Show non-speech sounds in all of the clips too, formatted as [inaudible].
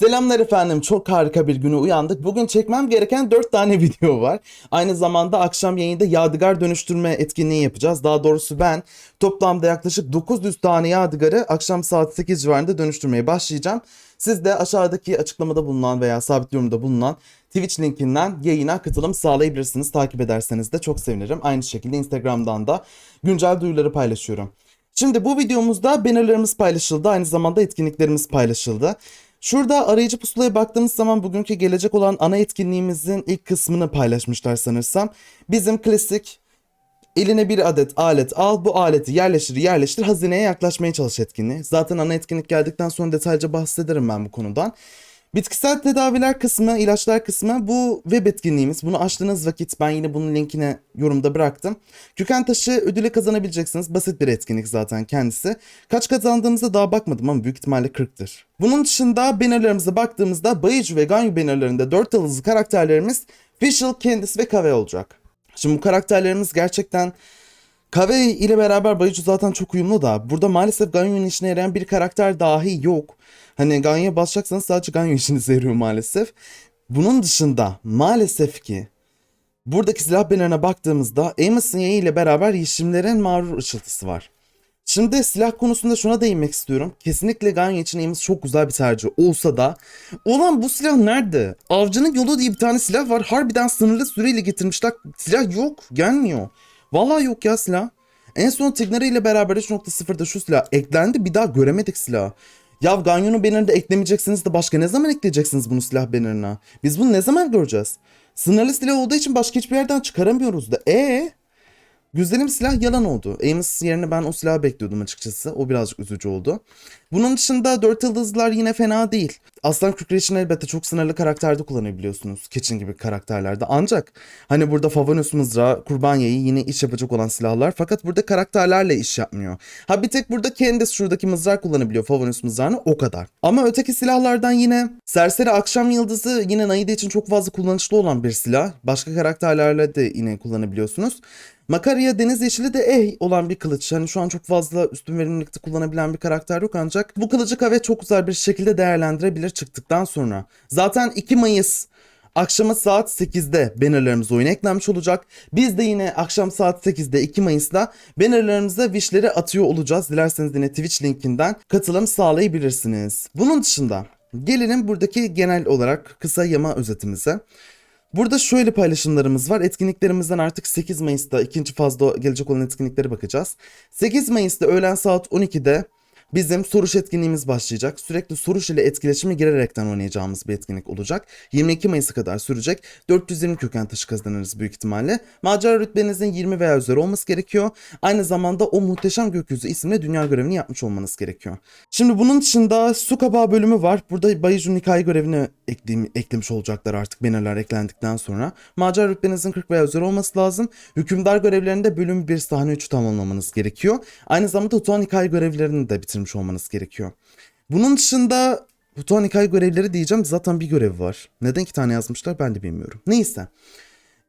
Selamlar efendim. Çok harika bir güne uyandık. Bugün çekmem gereken 4 tane [laughs] video var. Aynı zamanda akşam yayında yadigar dönüştürme etkinliği yapacağız. Daha doğrusu ben toplamda yaklaşık 900 tane yadigarı akşam saat 8 civarında dönüştürmeye başlayacağım. Siz de aşağıdaki açıklamada bulunan veya sabit yorumda bulunan Twitch linkinden yayına katılım sağlayabilirsiniz. Takip ederseniz de çok sevinirim. Aynı şekilde Instagram'dan da güncel duyuruları paylaşıyorum. Şimdi bu videomuzda bannerlarımız paylaşıldı. Aynı zamanda etkinliklerimiz paylaşıldı. Şurada arayıcı pusulaya baktığımız zaman bugünkü gelecek olan ana etkinliğimizin ilk kısmını paylaşmışlar sanırsam. Bizim klasik eline bir adet alet al bu aleti yerleştir yerleştir hazineye yaklaşmaya çalış etkinliği. Zaten ana etkinlik geldikten sonra detaylıca bahsederim ben bu konudan. Bitkisel tedaviler kısmı, ilaçlar kısmı bu web etkinliğimiz. Bunu açtığınız vakit ben yine bunun linkini yorumda bıraktım. Köken taşı ödülü kazanabileceksiniz. Basit bir etkinlik zaten kendisi. Kaç kazandığımıza daha bakmadım ama büyük ihtimalle 40'tır. Bunun dışında bannerlarımıza baktığımızda Bayıcı ve Ganyu bannerlarında 4 yıldızlı karakterlerimiz Fischl, Candice ve Kave olacak. Şimdi bu karakterlerimiz gerçekten Kave ile beraber Bayıcı zaten çok uyumlu da burada maalesef Ganyu'nun işine yarayan bir karakter dahi yok. Hani Ganyu'ya basacaksanız sadece Ganyu işinize yarıyor maalesef. Bunun dışında maalesef ki buradaki silah bannerine baktığımızda Amos'un yayı ile beraber yeşimlerin mağrur ışıltısı var. Şimdi silah konusunda şuna değinmek istiyorum. Kesinlikle Ganyu için Amos çok güzel bir tercih olsa da olan bu silah nerede? Avcının yolu diye bir tane silah var. Harbiden sınırlı süreyle getirmişler. Silah yok. Gelmiyor. Vallahi yok ya silah. En son Tignari ile beraber 3.0'da şu silah eklendi. Bir daha göremedik silahı. Ya Ganyon'un bannerinde eklemeyeceksiniz de başka ne zaman ekleyeceksiniz bunu silah bannerına? Biz bunu ne zaman göreceğiz? Sınırlı silah olduğu için başka hiçbir yerden çıkaramıyoruz da. E Güzelim silah yalan oldu. Amos yerine ben o silahı bekliyordum açıkçası. O birazcık üzücü oldu. Bunun dışında 4 yıldızlar yine fena değil. Aslan Kürkler için elbette çok sınırlı karakterde kullanabiliyorsunuz. Keçin gibi karakterlerde. Ancak hani burada Favonius mızrağı, Kurbanya'yı yine iş yapacak olan silahlar. Fakat burada karakterlerle iş yapmıyor. Ha bir tek burada Candice şuradaki mızrağı kullanabiliyor. Favonius mızrağını o kadar. Ama öteki silahlardan yine Serseri Akşam Yıldızı yine Naide için çok fazla kullanışlı olan bir silah. Başka karakterlerle de yine kullanabiliyorsunuz. Makarya Deniz Yeşili de eh olan bir kılıç. Hani şu an çok fazla üstün verimlilikte kullanabilen bir karakter yok ancak bu kılıcı Kave çok güzel bir şekilde değerlendirebilir çıktıktan sonra. Zaten 2 Mayıs akşama saat 8'de bannerlarımız oyuna eklenmiş olacak. Biz de yine akşam saat 8'de 2 Mayıs'ta bannerlarımıza wishleri atıyor olacağız. Dilerseniz yine Twitch linkinden katılım sağlayabilirsiniz. Bunun dışında gelelim buradaki genel olarak kısa yama özetimize. Burada şöyle paylaşımlarımız var. Etkinliklerimizden artık 8 Mayıs'ta ikinci fazda gelecek olan etkinliklere bakacağız. 8 Mayıs'ta öğlen saat 12'de bizim soruş etkinliğimiz başlayacak. Sürekli soruş ile etkileşime girerekten oynayacağımız bir etkinlik olacak. 22 Mayıs'a kadar sürecek. 420 köken taşı kazanırız büyük ihtimalle. Macera rütbenizin 20 veya üzeri olması gerekiyor. Aynı zamanda o muhteşem gökyüzü isimli dünya görevini yapmış olmanız gerekiyor. Şimdi bunun dışında su kabağı bölümü var. Burada Bayıcun hikaye görevini ekleyim, eklemiş olacaklar artık bannerlar eklendikten sonra. Macera rütbenizin 40 veya üzeri olması lazım. Hükümdar görevlerinde bölüm 1 sahne 3'ü tamamlamanız gerekiyor. Aynı zamanda Utuan hikaye görevlerini de bitirmiş olmanız gerekiyor. Bunun dışında hikaye görevleri diyeceğim zaten bir görev var. Neden iki tane yazmışlar ben de bilmiyorum. Neyse.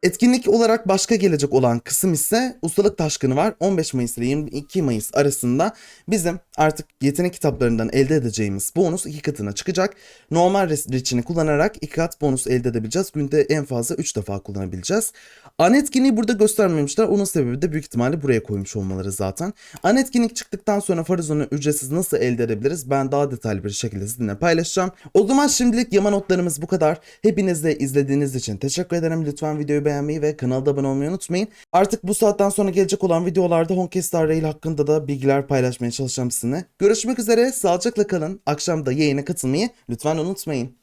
Etkinlik olarak başka gelecek olan kısım ise ustalık taşkını var. 15 Mayıs ile 22 Mayıs arasında bizim artık yetenek kitaplarından elde edeceğimiz bonus iki katına çıkacak. Normal reçini kullanarak iki kat bonus elde edebileceğiz. Günde en fazla 3 defa kullanabileceğiz. An etkinliği burada göstermemişler. Onun sebebi de büyük ihtimalle buraya koymuş olmaları zaten. An etkinlik çıktıktan sonra Farizon'u ücretsiz nasıl elde edebiliriz? Ben daha detaylı bir şekilde sizinle paylaşacağım. O zaman şimdilik yama notlarımız bu kadar. Hepiniz de izlediğiniz için teşekkür ederim. Lütfen videoyu beğenmeyi ve kanalda abone olmayı unutmayın. Artık bu saatten sonra gelecek olan videolarda Honkestar Rail hakkında da bilgiler paylaşmaya çalışacağım sizinle. Görüşmek üzere. Sağlıcakla kalın. Akşam da yayına katılmayı lütfen unutmayın.